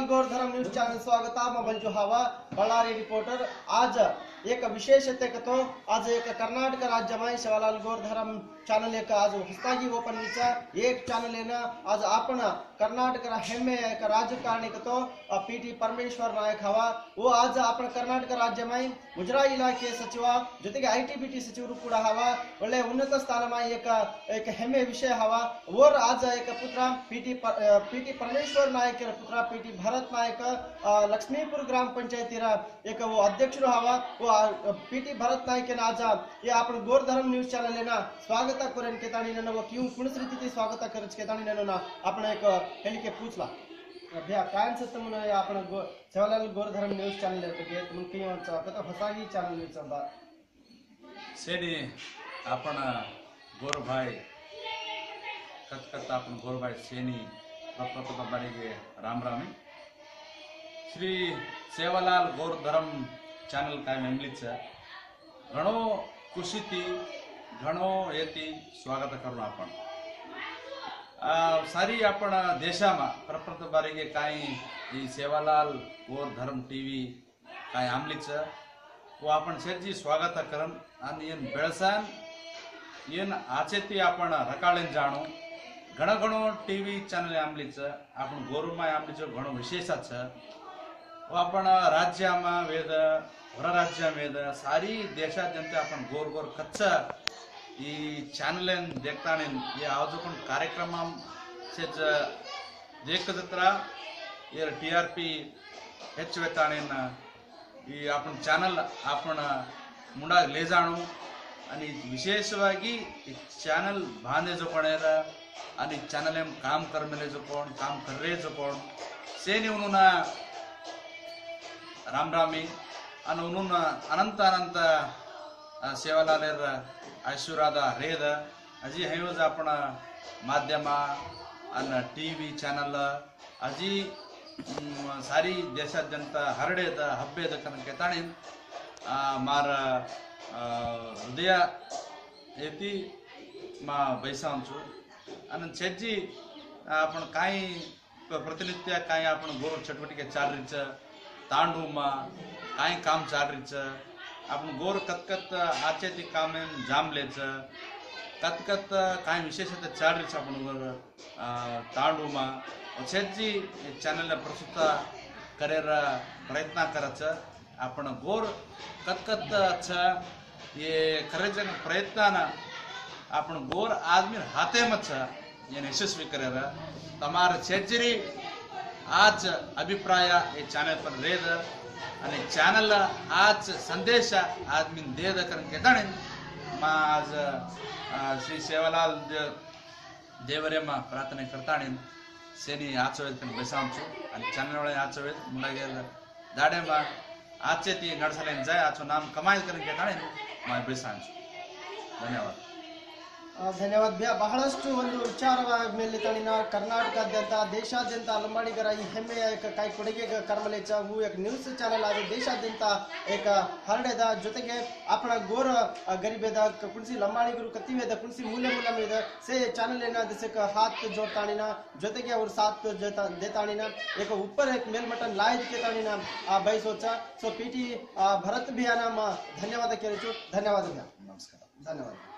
Welcome गौर धर्म news channel स्वागत है। मैं मंजू हवा बलारी रिपोर्टर। आज एक विशेष तो आज एक कर्नाटक राज्य में शिवालाल गौर धर्म चैनल एक आज हस्तागी ओपन एक चैनल आज अपना ಕರ್ನಾಟಕದ ಹೆಮ್ಮೆಯ ರಾಜಕಾರಣಿಗತೋ ಪಿ ಟಿ ಪರಮೇಶ್ವರ್ ನಾಯಕ್ ಹವ ಓ ಆಜ ಅಪನ ಕರ್ನಾಟಕ ರಾಜ್ಯಮೈ ಮುಜರಾಯಿ ಇಲಾಖೆಯ ಸಚಿವ ಜೊತೆಗೆ ಐ ಟಿ ಬಿ ಟಿ ಸಚಿವರು ಕೂಡ ಹವ ಒಳ್ಳೆ ಉನ್ನತ ಸ್ಥಾನಮೈ ಏಕ ಏಕ ಹೆಮ್ಮೆ ವಿಷಯ ಹವ ಓರ್ ಆಜ ಏಕ ಪುತ್ರ P T P T Parameshwar ನಾಯಕರ ಪುತ್ರ ಪಿ ಟಿ ಭರತ್ ನಾಯಕ ಲಕ್ಷ್ಮೀಪುರ ಗ್ರಾಮ ಪಂಚಾಯತಿರ ಏಕ ಓ ಅಧ್ಯಕ್ಷರು ಹವ ಓ ಪಿ ಟಿ ಭರತ್ ನಾಯಕನ ಆಜ ಈ ಅಪನ ಗೋರ್ಧರಂ ನ್ಯೂಸ್ ಚಾನಲ್ ಏನ ಸ್ವಾಗತ ಕೊರೆನ್ ಕೇತಾಣಿ ನನ್ನ ಕ್ಯೂ ಕುಣಿಸ್ ರೀತಿ ಸ್ವಾಗತ ಕರಚ್ ಕೇತಾಣಿ ನನ್ನ ಅಪನ ಏಕ ಬೆಳಿಗ್ಗೆ ಪೂಚ್ಲ ಕಾನ್ಸ್ ತಮ್ಮನ ಆಪಣ ಗೋ ಜವಾಹರ್ಲಾಲ್ ಗೋರ್ಧರಂ ನ್ಯೂಸ್ ಚಾನೆಲ್ ಇರ್ತದೆ ತಮ್ಮನ ಕೈ ಒಂದು ಅಥವಾ ಹೊಸಾಗಿ ಚಾನೆಲ್ ನ್ಯೂಸ್ ಅಂತ ಸೇಡಿ ಆಪಣ ಗೋರುಭಾಯ್ ಕತ್ ಕತ್ ಆಪಣ ಗೋರುಭಾಯ್ ಸೇನಿ ಪ್ರಪ್ರಥಮ ಬಾರಿಗೆ ರಾಮರಾಮಿ શ્રી સેવાલાલ ગોરધરમ ચેનલ કાયમ એમલી છે ઘણો ખુશીથી ઘણો એથી સ્વાગત કરવું આપણને સારી આપણા દેશામાં પ્રપ્રથમ બારીકે કાંઈ સેવાલાલ ઓર ધર્મ ટીવી, કાંઈ આમલી છે. આપણ શેઠજી સ્વાગત કરન. અને એન બેળસાન એન આચેતી આપણ રકાળેન જાણો. ઘણો ઘણો ટીવી ચેનલ આંબલી છે. આપણું ગોરુમાં આંબલી છે, ઘણો વિશેષ છે. આપણ રાજ્યમાં વેદ ಹೊರ રાજ્ય વેદ, સારી દેશા જનતા આપણ ગોર ગોર કચ્છ ಈ ಚಾನಲ್ ಏನು ದೇಖ್ತಾನೆ ಈ ಯಾವುದಕ್ಕೊಂದು ಕಾರ್ಯಕ್ರಮ ಸೆಜ್ ದೇಖದತ್ರ ಈ ಟಿ ಆರ್ ಪಿ ಹೆಚ್ಚು ವೆತ್ತಾಣೆನ ಈ ಆಪಣ ಚಾನಲ್ ಆಪಣ ಮುಂಡಾಗ ಲೇಜಾಣು અને વિશેષવાગી ચેનલ ભાને જો પણ એરા અને ચેનલ એમ કામ કરમેલે જો પણ કામ કરે જો પણ સેને ઉનુના રામ રામી અને ઉનુના અનંત અનંત अनंत अ, सेवालालेर आशीर्वाद रेद अजी हेवज आपण माध्यम आणि टी व्ही चॅनल अजी हम्म, सारी देशाद्यंत ಹರಡೇದ ಹಬ್ಬೆದ ಕನಕ ತಾಣಿ ಮಾರ अ, हृदय येती मा बैसांचो आणि छेजी आपण काही प- प्रतिनित्य काही आपण गोर चटवटिके चालरीचं तांडूमा काही काम चालरीचं आपण गोर कतकत आचे काम जांबलेचं कतकत काय विशेषतः चाडरीच आपण वर तांडूमा जी चॅनल प्रस्तुत करेर प्रयत्न करायचं. आपण गोर कतकत हे खरेच प्रयत्न आपण गोर आदमी हाते मच यशस्वी करेर. तमार छेजरी आज अभिप्राय हे चॅनल पण रेद आणि चॅनल आज संदेश आज मी देद करून घेत आणि आज श्री सेवालाल देवरेम प्रार्थना करता आणि सेनी आज वेळ त्यांना बसावचो आणि चॅनल वेळ आज वेळ मुला गेल दाडे मा. आजचे ती नडसाले जाय. आज नाम कमाल करून घेत मा मग बसावचो धन्यवाद. ಧನ್ಯವಾದ ಬಹಳಷ್ಟು ಒಂದು ವಿಚಾರವಾದ ಮೇಲೆ ತಳಿನ ಕರ್ನಾಟಕಾದ್ಯಂತ ದೇಶಾದ್ಯಂತ ಲಂಬಾಣಿಗರ ಈ ಹೆಮ್ಮೆಯ ಕೈ ಕೊಡುಗೆ ಕರ್ಮಲೇಚ ಹೂ ನ್ಯೂಸ್ ಚಾನೆಲ್ ಆದ ದೇಶಾದ್ಯಂತ ಏಕ ಹರಡೆದ ಜೊತೆಗೆ ಆಪಣ ಗೋರ ಗರಿಬೇದ ಕುಣಿಸಿ ಲಂಬಾಣಿಗರು ಕತ್ತಿವೇದ ಕುಣಿಸಿ ಮೂಲೆ ಮೂಲ ಮೇದ ಸೇ ಚಾನೆಲ್ ಏನ ಹಾತ್ ಜೋಡ್ತಾಣಿನ ಜೊತೆಗೆ ಅವರು ಸಾತ್ ದೇತಾಣಿನ ಏಕ ಉಪ್ಪರ ಏಕ ಮೇಲ್ಮಟ್ಟನ್ ಲಾಯಕ್ಕೆ ತಾಣಿನ ಬಯಸೋಚ. ಸೊ ಪಿ ಟಿ ಭರತ್ ಬಿಯಾನ ಧನ್ಯವಾದ ಕೇಳಿತು ಧನ್ಯವಾದ ನಮಸ್ಕಾರ. ಧನ್ಯವಾದ